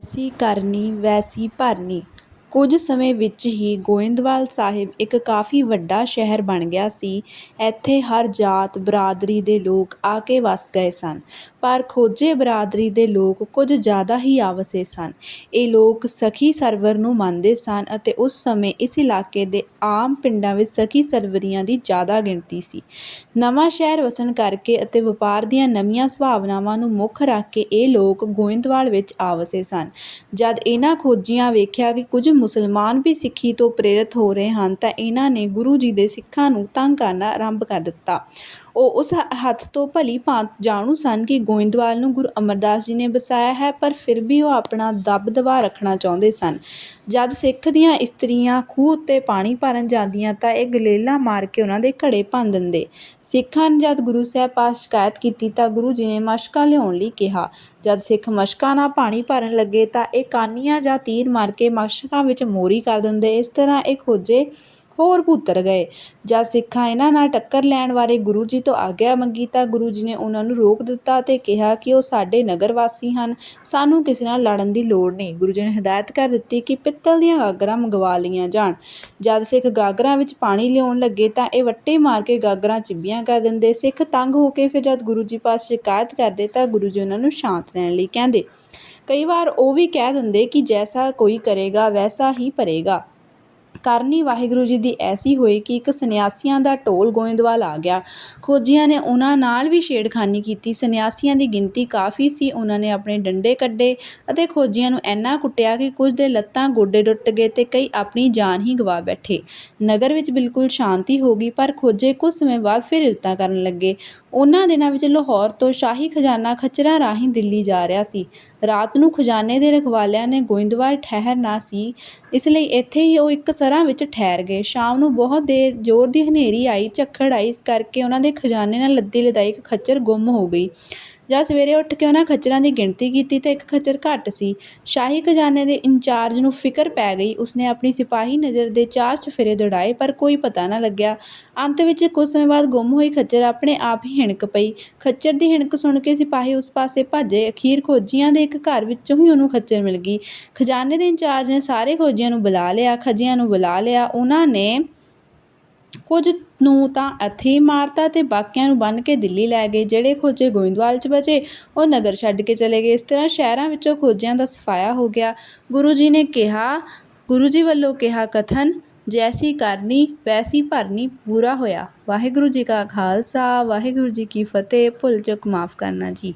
ਵੈਸੀ ਕਰਨੀ ਵੈਸੀ ਭਰਨੀ। ਕੁਝ ਸਮੇਂ ਵਿੱਚ ਹੀ ਗੋਇੰਦਵਾਲ ਸਾਹਿਬ ਇੱਕ ਕਾਫੀ ਵੱਡਾ ਸ਼ਹਿਰ ਬਣ ਗਿਆ ਸੀ। ਇੱਥੇ ਹਰ ਜਾਤ, ਬਰਾਦਰੀ ਦੇ ਲੋਕ ਆ ਕੇ ਵੱਸ ਗਏ ਸਨ। ਪਰ ਖੋਜੇ ਬਰਾਦਰੀ ਦੇ ਲੋਕ ਕੁਝ ਜ਼ਿਆਦਾ ਹੀ ਆਵਸੇ ਸਨ। ਇਹ ਲੋਕ ਸਖੀ ਸਰਵਰ ਨੂੰ ਮੰਨਦੇ ਸਨ ਅਤੇ ਉਸ ਸਮੇਂ ਇਸ ਇਲਾਕੇ ਦੇ ਆਮ ਪਿੰਡਾਂ ਵਿੱਚ ਸਖੀ ਸਰਵਰੀਆਂ ਦੀ ਜ਼ਿਆਦਾ ਗਿਣਤੀ ਸੀ। ਨਵਾਂ ਸ਼ਹਿਰ ਵਸਣ ਕਰਕੇ ਅਤੇ ਵਪਾਰ ਦੀਆਂ ਨਵੀਆਂ ਸੰਭਾਵਨਾਵਾਂ ਨੂੰ ਮੁੱਖ ਰੱਖ ਕੇ ਇਹ ਲੋਕ ਗੋਇੰਦਵਾਲ ਵਿੱਚ ਆ ਵਸੇ ਸਨ। ਜਦ ਇਹਨਾਂ ਖੋਜੀਆਂ ਵੇਖਿਆ ਕਿ ਕੁਝ ਮੁਸਲਮਾਨ ਵੀ ਸਿੱਖੀ ਤੋਂ ਪ੍ਰੇਰਿਤ ਹੋ ਰਹੇ ਹਨ ਤਾਂ ਇਹਨਾਂ ਨੇ ਗੁਰੂ ਜੀ ਦੇ ਸਿੱਖਾਂ ਨੂੰ ਤੰਗ ਕਰਨਾ ਆਰੰਭ ਕਰ ਦਿੱਤਾ। ਉਹ ਉਸ ਹੱਦ ਤੋਂ ਭਲੀ ਭਾਂਤ ਜਾਣੂ ਸਨ ਕਿ ਗੋਇੰਦਵਾਲ ਨੂੰ ਗੁਰੂ ਅਮਰਦਾਸ ਜੀ ਨੇ ਵਸਾਇਆ ਹੈ, ਪਰ ਫਿਰ ਵੀ ਉਹ ਆਪਣਾ ਦਬਦਬਾ ਰੱਖਣਾ ਚਾਹੁੰਦੇ ਸਨ। ਜਦ ਸਿੱਖ ਦੀਆਂ ਇਸਤਰੀਆਂ ਖੂਹ ਉੱਤੇ ਪਾਣੀ ਭਰਨ ਜਾਂਦੀਆਂ ਤਾਂ ਇਹ ਗਲੇਲਾਂ ਮਾਰ ਕੇ ਉਹਨਾਂ ਦੇ ਘੜੇ ਭੰਨ ਦਿੰਦੇ। ਸਿੱਖਾਂ ਨੇ ਜਦ ਗੁਰੂ ਸਾਹਿਬ ਪਾਸ ਸ਼ਿਕਾਇਤ ਕੀਤੀ ਤਾਂ ਗੁਰੂ ਜੀ ਨੇ ਮਸ਼ਕਾਂ ਲਿਆਉਣ ਲਈ ਕਿਹਾ। ਜਦ ਸਿੱਖ ਮਸ਼ਕਾਂ ਨਾਲ ਪਾਣੀ ਭਰਨ ਲੱਗੇ ਤਾਂ ਇਹ ਕਾਨੀਆਂ ਜਾਂ ਤੀਰ ਮਾਰ ਕੇ ਮਸ਼ਕਾਂ ਵਿੱਚ ਮੋਰੀ ਕਰ ਦਿੰਦੇ। ਇਸ ਤਰ੍ਹਾਂ ਇਹ ਖੋਜੇ ਹੋਰ ਭੁੱਤਰ ਗਏ। ਜਦ ਸਿੱਖਾਂ ਇਹਨਾਂ ਨਾਲ ਟੱਕਰ ਲੈਣ ਬਾਰੇ ਗੁਰੂ ਜੀ ਤੋਂ ਆਗਿਆ ਮੰਗੀ ਤਾਂ ਗੁਰੂ ਜੀ ਨੇ ਉਨ੍ਹਾਂ ਨੂੰ ਰੋਕ ਦਿੱਤਾ ਅਤੇ ਕਿਹਾ ਕਿ ਉਹ ਸਾਡੇ ਨਗਰ ਵਾਸੀ ਹਨ, ਸਾਨੂੰ ਕਿਸੇ ਨਾਲ ਲੜਨ ਦੀ ਲੋੜ ਨਹੀਂ। ਗੁਰੂ ਜੀ ਨੇ ਹਦਾਇਤ ਕਰ ਦਿੱਤੀ ਕਿ ਪਿੱਤਲ ਦੀਆਂ ਗਾਗਰਾਂ ਮੰਗਵਾ ਲਈਆਂ ਜਾਣ। ਜਦ ਸਿੱਖ ਗਾਗਰਾਂ ਵਿੱਚ ਪਾਣੀ ਲਿਆਉਣ ਲੱਗੇ ਤਾਂ ਇਹ ਵੱਟੇ ਮਾਰ ਕੇ ਗਾਗਰਾਂ ਚਿੱਬੀਆਂ ਕਰ ਦਿੰਦੇ। ਸਿੱਖ ਤੰਗ ਹੋ ਕੇ ਫਿਰ ਜਦ ਗੁਰੂ ਜੀ ਪਾਸ ਸ਼ਿਕਾਇਤ ਕਰਦੇ ਤਾਂ ਗੁਰੂ ਜੀ ਉਹਨਾਂ ਨੂੰ ਸ਼ਾਂਤ ਰਹਿਣ ਲਈ ਕਹਿੰਦੇ। ਕਈ ਵਾਰ ਉਹ ਵੀ ਕਹਿ ਦਿੰਦੇ ਕਿ ਜੈਸਾ ਕੋਈ ਕਰੇਗਾ ਵੈਸਾ ਹੀ ਭਰੇਗਾ। ਕਰਨੀ ਵਾਹਿਗੁਰੂ ਜੀ ਦੀ ਐਸੀ ਹੋਈ ਕਿ ਇੱਕ ਸੰਨਿਆਸੀਆਂ ਦਾ ਟੋਲ ਗੋਇੰਦਵਾਲ ਆ ਗਿਆ। ਖੋਜੀਆਂ ਨੇ ਉਹਨਾਂ ਨਾਲ ਵੀ ਛੇੜਖਾਨੀ ਕੀਤੀ। ਸੰਨਿਆਸੀਆਂ ਦੀ ਗਿਣਤੀ ਕਾਫੀ ਸੀ। ਉਹਨਾਂ ਨੇ ਆਪਣੇ ਡੰਡੇ ਕੱਢੇ ਅਤੇ ਖੋਜੀਆਂ ਨੂੰ ਇੰਨਾ ਕੁੱਟਿਆ ਕਿ ਕੁਝ ਦੇ ਲੱਤਾਂ ਗੋਡੇ ਟੁੱਟ ਗਏ ਤੇ ਕਈ ਆਪਣੀ ਜਾਨ ਹੀ ਗਵਾ ਬੈਠੇ। ਨਗਰ ਵਿੱਚ ਬਿਲਕੁਲ ਸ਼ਾਂਤੀ ਹੋ ਗਈ, ਪਰ ਖੋਜੇ ਕੁਝ ਸਮੇਂ ਬਾਅਦ ਫਿਰ ਹਿਲਤਾਂ ਕਰਨ ਲੱਗੇ। ਉਹਨਾਂ ਦਿਨਾਂ ਵਿੱਚ ਲਾਹੌਰ ਤੋਂ ਸ਼ਾਹੀ ਖਜ਼ਾਨਾ ਖੱਚਰਾਂ ਰਾਹੀਂ ਦਿੱਲੀ ਜਾ ਰਿਹਾ ਸੀ। ਰਾਤ ਨੂੰ ਖਜ਼ਾਨੇ ਦੇ ਰਖਵਾਲਿਆਂ ਨੇ ਗੋਇੰਦਵਾਲ ਠਹਿਰਨਾ ਸੀ ਇਸ ਲਈ ਇੱਥੇ ਹੀ ਉਹ ਇੱਕ ਸਰਾਂ ਵਿੱਚ ਠਹਿਰ ਗਏ। ਸ਼ਾਮ ਨੂੰ ਬਹੁਤ ਦੇਰ ਜ਼ੋਰ ਦੀ ਹਨੇਰੀ ਆਈ, ਝੱਖੜ ਆਈ ਇਸ ਕਰਕੇ ਉਹਨਾਂ ਦੇ ਖਜ਼ਾਨੇ ਨਾਲ ਲੱਦੀ ਲਦਾਈ ਇੱਕ ਖੱਚਰ ਗੁੰਮ ਹੋ ਗਈ। ਜਾਂ ਸਵੇਰੇ ਉੱਠ ਕੇ ਉਹਨਾਂ ਖੱਚਰਾਂ ਦੀ ਗਿਣਤੀ ਕੀਤੀ ਤਾਂ ਇੱਕ ਖੱਚਰ ਘੱਟ ਸੀ। ਸ਼ਾਹੀ ਖਜ਼ਾਨੇ ਦੇ ਇੰਚਾਰਜ ਨੂੰ ਫਿਕਰ ਪੈ ਗਈ। ਉਸਨੇ ਆਪਣੀ ਸਿਪਾਹੀ ਨਜ਼ਰ ਦੇ ਚਾਰ ਚੁਫੇਰੇ ਦੌੜਾਏ, ਪਰ ਕੋਈ ਪਤਾ ਨਾ ਲੱਗਿਆ। ਅੰਤ ਵਿੱਚ ਕੁਝ ਸਮੇਂ ਬਾਅਦ ਗੁੰਮ ਹੋਈ ਖੱਚਰ ਆਪਣੇ ਆਪ ਹੀ ਹਿਣਕ ਪਈ। ਖੱਚਰ ਦੀ ਹਿਣਕ ਸੁਣ ਕੇ ਸਿਪਾਹੀ ਉਸ ਪਾਸੇ ਭੱਜੇ। ਅਖੀਰ ਖੋਜੀਆਂ ਦੇ ਇੱਕ ਘਰ ਵਿੱਚੋਂ ਹੀ ਉਹਨੂੰ ਖੱਚਰ ਮਿਲ ਗਈ। ਖਜ਼ਾਨੇ ਦੇ ਇੰਚਾਰਜ ਨੇ ਸਾਰੇ ਖੋਜੀਆਂ ਨੂੰ ਬੁਲਾ ਲਿਆ। ਖੱਜੀਆਂ ਨੂੰ ਬੁਲਾ ਲਿਆ। ਉਹਨਾਂ ਨੇ ਕੁਝ ਨੂੰ ਤਾਂ ਇੱਥੇ ਹੀ ਮਾਰਤਾ ਅਤੇ ਬਾਕੀਆਂ ਨੂੰ ਬੰਨ੍ਹ ਕੇ ਦਿੱਲੀ ਲੈ ਗਏ। ਜਿਹੜੇ ਖੋਜੇ ਗੋਇੰਦਵਾਲ 'ਚ ਬਚੇ, ਉਹ ਨਗਰ ਛੱਡ ਕੇ ਚਲੇ ਗਏ। ਇਸ ਤਰ੍ਹਾਂ ਸ਼ਹਿਰਾਂ ਵਿੱਚੋਂ ਖੋਜਿਆਂ ਦਾ ਸਫਾਇਆ ਹੋ ਗਿਆ। ਗੁਰੂ ਜੀ ਨੇ ਕਿਹਾ, ਗੁਰੂ ਜੀ ਵੱਲੋਂ ਕਿਹਾ ਕਥਨ, ਜੈਸੀ ਕਰਨੀ, ਵੈਸੀ ਭਰਨੀ ਪੂਰਾ ਹੋਇਆ। ਵਾਹਿਗੁਰੂ ਜੀ ਕਾ ਖਾਲਸਾ, ਵਾਹਿਗੁਰੂ ਜੀ ਕੀ ਫਤਿਹ। ਭੁੱਲ ਚੁੱਕ ਮਾਫ਼ ਕਰਨਾ ਜੀ।